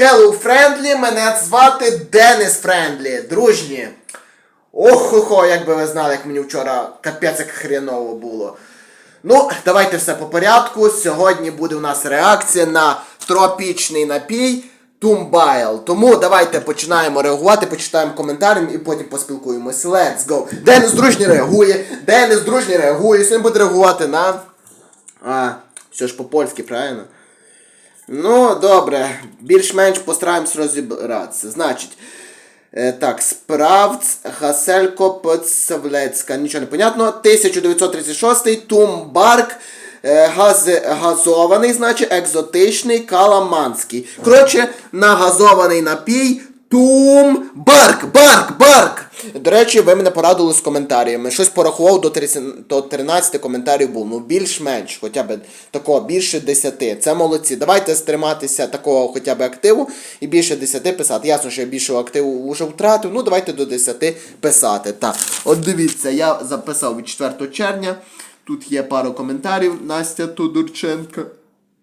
Hello Friendly, мене звати Денис Френдлі. Дружні. Ох-хо-хо, як би ви знали, як мені вчора капець як хреново було. Ну, давайте все по порядку. Сьогодні буде у нас реакція на тропічний напій Тумбайл. Тому давайте починаємо реагувати, почитаємо коментарі і потім поспілкуємось. Let's go. Денис дружній реагує. Денис дружній реагує. Сьогодні буде реагувати на. А, все ж по-польськи, правильно? Ну, добре, більш-менш постараємось розібратися. Значить, е, так, справц Гаселько Подсавлецька. Нічого не понятно. 1936 Тумбарк. е, Газ, газований, значить, екзотичний, каламанський. Коротше, нагазований напій Тум Барк, Барк, Барк. До речі, ви мене порадили з коментарями. Щось порахував до 30, до 13 коментарів був. Ну, більш-менш, хоча б такого більше 10. Це молодці. Давайте стриматися такого хоча б активу і більше 10 писати. Ясно, що я більшого активу вже втратив. Ну, давайте до 10 писати. Так, от дивіться, я записав від 4 червня. Тут є пару коментарів. Настя Тодорченка.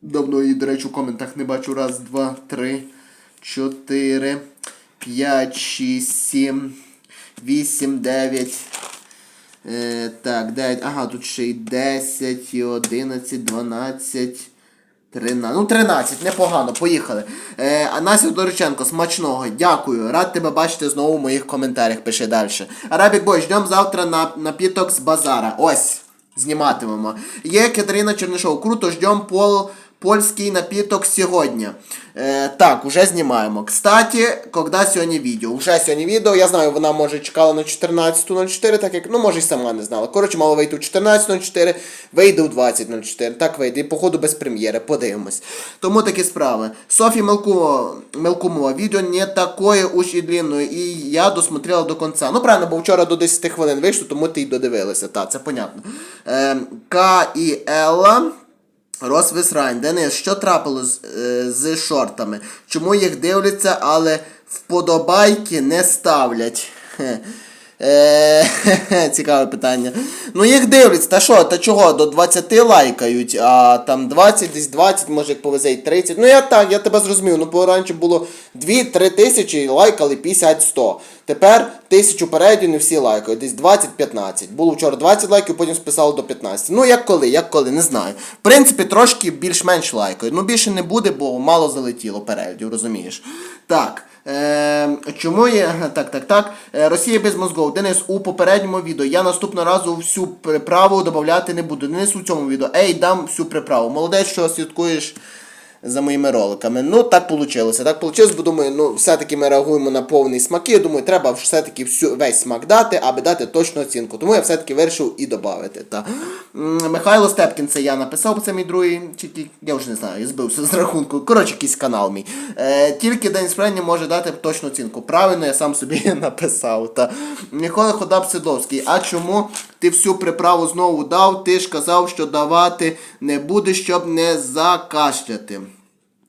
Давно її, до речі, у коментах не бачу. Раз, два, три, чотири, п'ять, шість, сім, вісім, дев'ять. Е, так, 9. Ага, тут ще й 10, і 11, 12, 13. Ну, 13, непогано, поїхали. Е, а Настя Дориченко, смачного, дякую. Рад тебе бачити знову в моїх коментарях. Пиши далі. Арабік Бой, ждем завтра на напіток з базара. Ось. Зніматимемо. Є Катерина Чернишов. Круто, ждем пол, польський напіток сьогодні. Е, так, уже знімаємо. Кстати, когда сьогодні відео? Уже сьогодні відео. Я знаю, вона може чекала на 14.04, так як, ну, може, й сама не знала. Коротше, мало вийти у 14.04, вийде у 20.04. Так вийде. І походу без прем'єри. Подивимось. Тому такі справи. Софі Мелкумова, Мелкумова. Відео не такое уж і длинное. І я досмотрела до кінця. Ну, правильно, бо вчора до 10 хвилин вийшло, тому ти й додивилася. Так, це понятно. Е, К і Елла. Розвисрань. Денис, що трапилось е, з шортами? Чому їх дивляться, але вподобайки не ставлять? Е, цікаве питання. Ну їх дивляться, та що, та чого, до 20 лайкають, а там 20, десь 20, може як повезе й 30. Ну я так, я тебе зрозумів. Ну бо раніше було 2-3 тисячі, лайкали 50-100. Тепер тисячу передів не всі лайкають, десь 20-15. Було вчора 20 лайків, потім списали до 15. Ну як коли, як коли, не знаю. В принципі, трошки більш-менш лайкають. Ну більше не буде, бо мало залетіло передів, розумієш. Так. Е, чому є. Так, так, так. Е, Росія без мозгов. Денис у попередньому відео. Я наступного разу всю приправу додати не буду. Денис у цьому відео. Ей, дам всю приправу. Молодець, що слідкуєш за моїми роликами. Ну, так вийшло. Так вийшло, бо думаю, ну, все-таки ми реагуємо на повний смак. Я думаю, треба все-таки всю, весь смак дати, аби дати точну оцінку. Тому я все-таки вирішив і додати. Та. Михайло Степкін, це я написав, це мій другий, чи я вже не знаю, я збився з рахунку. Коротше, якийсь канал мій. Е, тільки День Спрення може дати точну оцінку. Правильно, я сам собі написав. Та. Микола Ходаб Сидовський, а чому ти всю приправу знову дав? Ти ж казав, що давати не будеш, щоб не закашляти.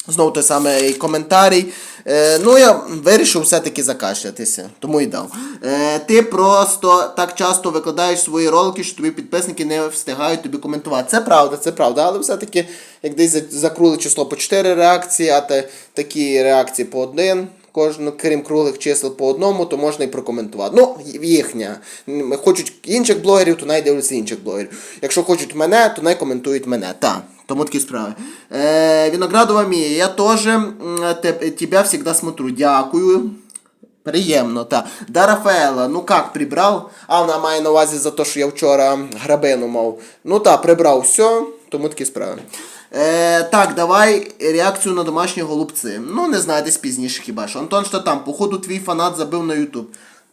Знову той самий коментарій. Е, ну, я вирішив все-таки закашлятися, тому і дав. Е, ти просто так часто викладаєш свої ролики, що тобі підписники не встигають тобі коментувати. Це правда, це правда, але все-таки, як десь закрули число по 4 реакції, а те, такі реакції по один. Кожну, крім круглих чисел по одному, то можна і прокоментувати. Ну, їхня. Хочуть інших блогерів, то най дивляться інших блогерів. Якщо хочуть мене, то най коментують мене. Так. Тому такі справи. Е, Виноградова Мія, я теж тебе всегда смотрю. Дякую. Приємно, так. Да, Рафаела, ну як, прибрав? А вона має на увазі за те, що я вчора грабину мав. Ну так, прибрав все, тому такі справи. Е, так, давай реакцію на домашні голубці. Ну, не знаю, десь пізніше хіба що. Антон що там, походу, твій фанат забив на Ютуб.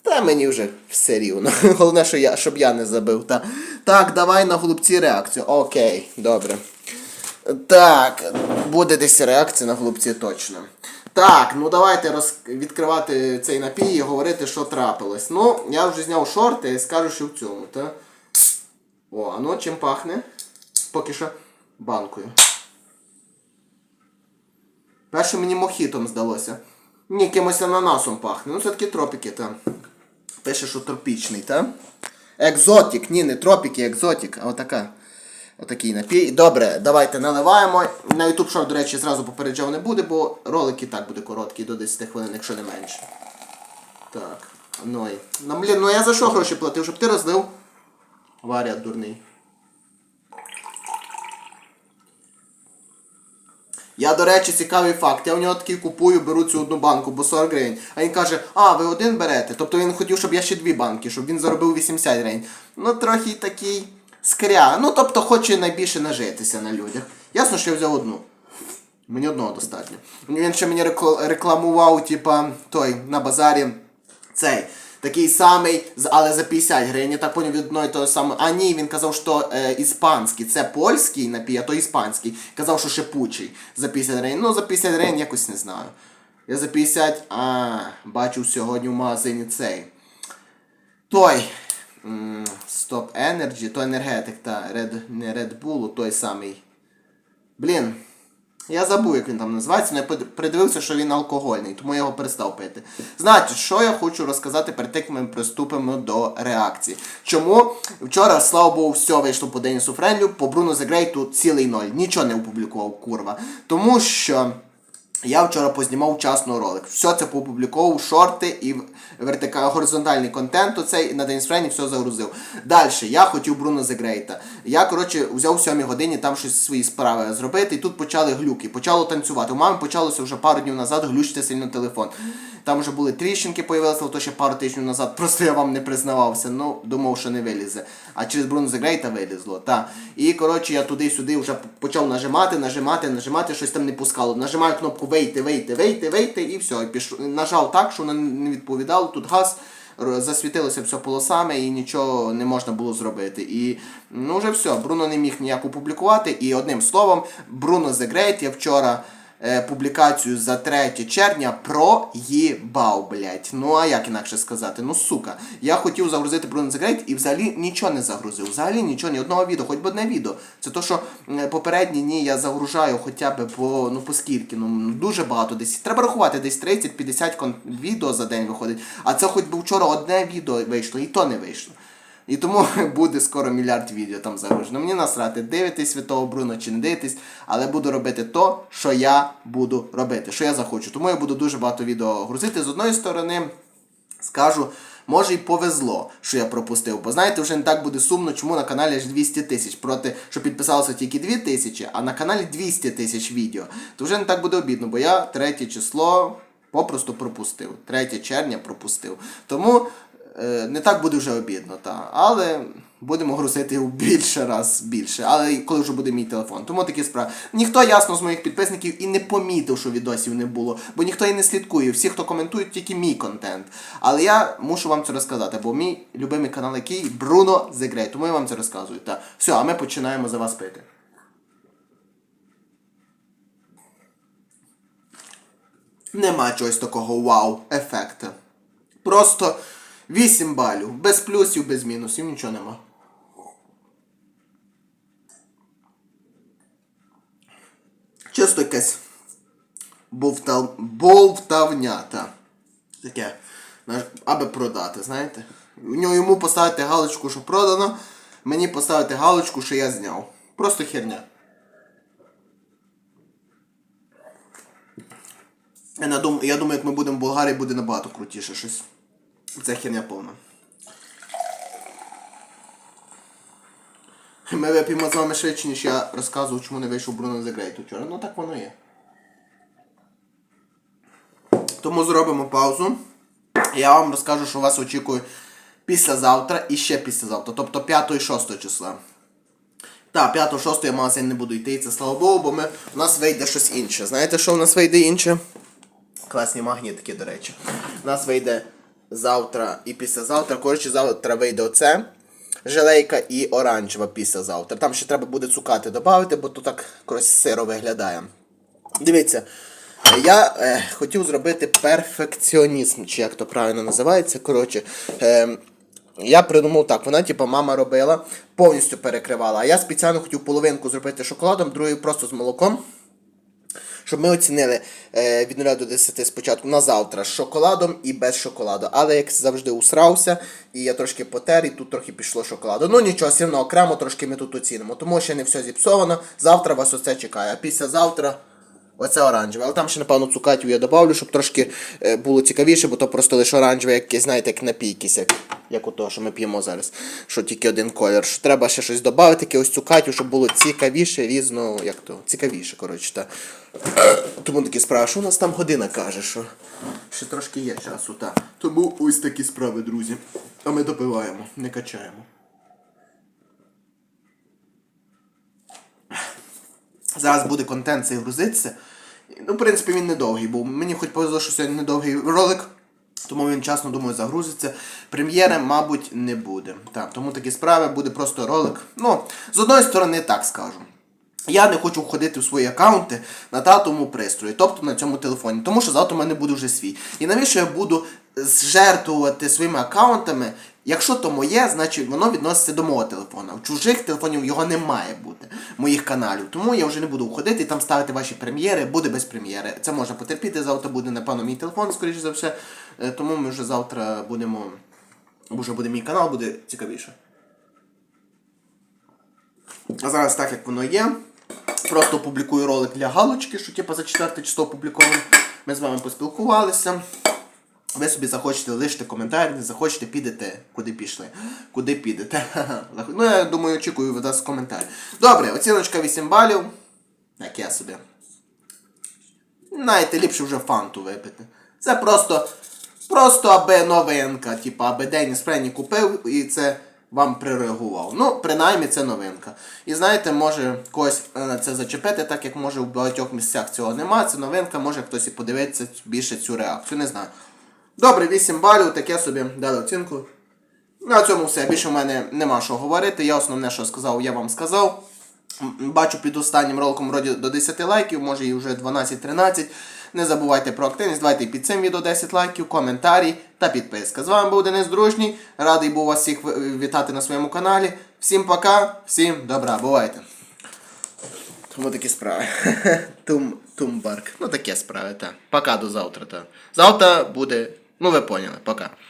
Та мені вже все рівно. Головне, що я, щоб я не забив. Та. Так, давай на голубці реакцію. Окей, добре. Так, буде десь реакція на голубці точно. Так, ну давайте роз... відкривати цей напій і говорити, що трапилось. Ну, я вже зняв шорти і скажу, що в цьому, та? О, а ну чим пахне? Поки що банкою. Перше мені мохітом здалося. Ні, якимось ананасом пахне. Ну, все-таки тропіки, та. Пише, що тропічний, та? Екзотик, ні, не тропіки, екзотик, а отака. Отакий напій. Добре, давайте наливаємо. На YouTube Show, до речі, зразу попереджав не буде, бо ролик і так буде короткий, до 10 хвилин, якщо не менше. Так. Ну, і- ну блін, ну я за що гроші платив, щоб ти розлив? Варя дурний. Я, до речі, цікавий факт. Я у нього такий купую, беру цю одну банку, бо 40 гривень. А він каже, а, ви один берете. Тобто він хотів, щоб я ще дві банки, щоб він заробив 80 гривень. Ну, трохи такий скря. Ну, тобто хоче найбільше нажитися на людях. Ясно, що я взяв одну. Мені одного достатньо. Він ще мені рекламував, типа, той на базарі цей. Такий самий, але за 50 гривень. Я так поняв від одної того самого. А ні, він казав, що е, іспанський. Це польський напій, а то іспанський. Казав, що шипучий за 50 гривень. Ну, за 50 гривень якось не знаю. Я за 50. А, бачив сьогодні в магазині цей. Той. Stop Energy, то енергетик, та Red, не Red Bull, той самий. Блін. Я забув, як він там називається, але я придивився, що він алкогольний, тому я його перестав пити. Значить, що я хочу розказати перед тим, як ми приступимо до реакції. Чому вчора, слава Богу, все вийшло по Денісу Френлю, по Бруно Зегрейту цілий ноль. Нічого не опублікував, курва. Тому що. Я вчора познімав вчасно ролик. Все це поопубліковував, шорти і вертика... горизонтальний контент. Оцей на День Френі все загрузив. Далі, я хотів Бруно Зегрейта. Я, коротше, взяв у 7 годині там щось свої справи зробити, і тут почали глюки, почало танцювати. У мами почалося вже пару днів назад глючити сильно телефон. Там вже були тріщинки, появилися, то ще пару тижнів назад. Просто я вам не признавався. Ну, думав, що не вилізе. А через Бруно Зегрейта вилізло. Та. І коротше, я туди-сюди вже почав нажимати, нажимати, нажимати, щось там не пускало. Нажимаю кнопку вийти, вийти, вийти, вийти, і все. І піш... Нажав так, що воно не відповідало. Тут газ. Засвітилося все полосами і нічого не можна було зробити. І ну вже все, Бруно не міг ніяк опублікувати. І одним словом, Бруно Great я вчора публікацію за 3 червня проїбав, блять. Ну а як інакше сказати? Ну сука. Я хотів загрузити Bruno The і взагалі нічого не загрузив. Взагалі нічого, ні одного відео, хоч би одне відео. Це то, що е, попередні дні я загружаю хоча б по ну по скільки, ну дуже багато десь. Треба рахувати, десь 30-50 кон- відео за день виходить. А це хоч би вчора одне відео вийшло, і то не вийшло. І тому буде скоро мільярд відео там загружено. Мені насрати, дивитесь святого Бруно чи не дивитесь, але буду робити то, що я буду робити, що я захочу. Тому я буду дуже багато відео грузити. З одної сторони, скажу, може й повезло, що я пропустив. Бо знаєте, вже не так буде сумно, чому на каналі аж 200 тисяч. Проти, що підписалося тільки 2 тисячі, а на каналі 200 тисяч відео. То вже не так буде обідно, бо я третє число попросту пропустив. 3 червня пропустив. Тому не так буде вже обідно, та. але будемо грузити більше раз більше. Але коли вже буде мій телефон. Тому такі справи. Ніхто ясно з моїх підписників і не помітив, що відосів не було, бо ніхто і не слідкує. Всі, хто коментують, тільки мій контент. Але я мушу вам це розказати, бо мій любимий канал який Бруно Great. Тому я вам це розказую. Та. Все, а ми починаємо за вас пити. Нема чогось такого вау ефекту. Просто 8 балів. Без плюсів, без мінусів, нічого нема. Чисто якесь бовтав... бовтавнята. Таке. Аби продати, знаєте? У нього йому поставити галочку, що продано, мені поставити галочку, що я зняв. Просто херня. Я думаю, як ми будемо в Болгарії, буде набагато крутіше щось. Це херня повна. Ми вип'ємо з вами швидше, ніж я розказував, чому не вийшов Бруно Great вчора. Ну так воно є. Тому зробимо паузу. Я вам розкажу, що вас очікує післязавтра і ще післязавтра, тобто 5 і 6 числа. Так, 5-6 я в не буду йти, і це слава Богу, бо ми, у нас вийде щось інше. Знаєте, що в нас вийде інше? Класні магнітики, до речі. У нас вийде завтра і післязавтра. Коротше, завтра вийде оце. Желейка і оранжева післязавтра. Там ще треба буде цукати додати, бо то так коротше, сиро виглядає. Дивіться, я е, хотів зробити перфекціонізм, чи як то правильно називається. Коротше, е, я придумав так, вона, типу, мама робила, повністю перекривала. А я спеціально хотів половинку зробити шоколадом, другу просто з молоком щоб ми оцінили е, від 0 до 10 спочатку на завтра з шоколадом і без шоколаду. Але як завжди усрався, і я трошки потер, і тут трохи пішло шоколаду. Ну нічого, все одно окремо трошки ми тут оцінимо. Тому ще не все зіпсовано. Завтра вас оце чекає. А післязавтра. Оце оранжеве, але там ще, напевно, цукатів я добавлю, щоб трошки е, було цікавіше, бо то просто лише оранжеве, як, знаєте, як напій якийсь, як, як ото, що ми п'ємо зараз, що тільки один колір. Що треба ще щось додати, якихось цукатів, щоб було цікавіше, різно, як то, цікавіше, коротше, та. Тому такі справи, що у нас там година каже, що ще трошки є часу, та. Тому ось такі справи, друзі. А ми допиваємо, не качаємо. Зараз буде контент цей грузитися. Ну, в принципі, він недовгий був. Мені хоч повезло, що сьогодні недовгий ролик, тому він часно, думаю, загрузиться. Прем'єри, мабуть, не буде. Так, тому такі справи буде просто ролик. Ну, з одної сторони, так скажу. Я не хочу входити в свої аккаунти на татому пристрої, тобто на цьому телефоні, тому що завтра в мене буде вже свій. І навіщо я буду жертвувати своїми аккаунтами? Якщо то моє, значить воно відноситься до мого телефона. У чужих телефонів його не має бути, моїх каналів. Тому я вже не буду входити і там ставити ваші прем'єри, буде без прем'єри. Це можна потерпіти. Завтра буде, напевно, мій телефон, скоріше за все. Е, Тому ми вже завтра будемо. Вже буде мій канал, буде цікавіше. А зараз так як воно є. Просто публікую ролик для галочки, що типу за 4 число опубліковано. Ми з вами поспілкувалися. Ви собі захочете лишити коментар, не захочете, підете, куди пішли. Куди підете. Ну, я думаю, очікую від вас коментар. Добре, оціночка 8 балів. Так я собі. Знаєте, ліпше вже фанту випити. Це просто. Просто аби новинка, типу, аби Деніс Френі купив і це вам прореагував. Ну, принаймні, це новинка. І знаєте, може когось е, це зачепити, так як може в багатьох місцях цього нема. Це новинка, може хтось і подивиться більше цю реакцію. Не знаю. Добре, 8 балів, таке собі дали оцінку. На цьому все. Більше в мене нема що говорити. Я основне, що сказав, я вам сказав. Бачу під останнім роликом вроді до 10 лайків, може і вже 12-13. Не забувайте про активність, давайте під цим відео 10 лайків, коментарі та підписка. З вами був Денис Дружній. Радий був вас всіх вітати на своєму каналі. Всім пока, всім добра, бувайте. Тому такі справи. Тум, тумбарк. Ну таке справи, так. Пока до завтра, Та. Завтра буде. Ну ви поняли, пока.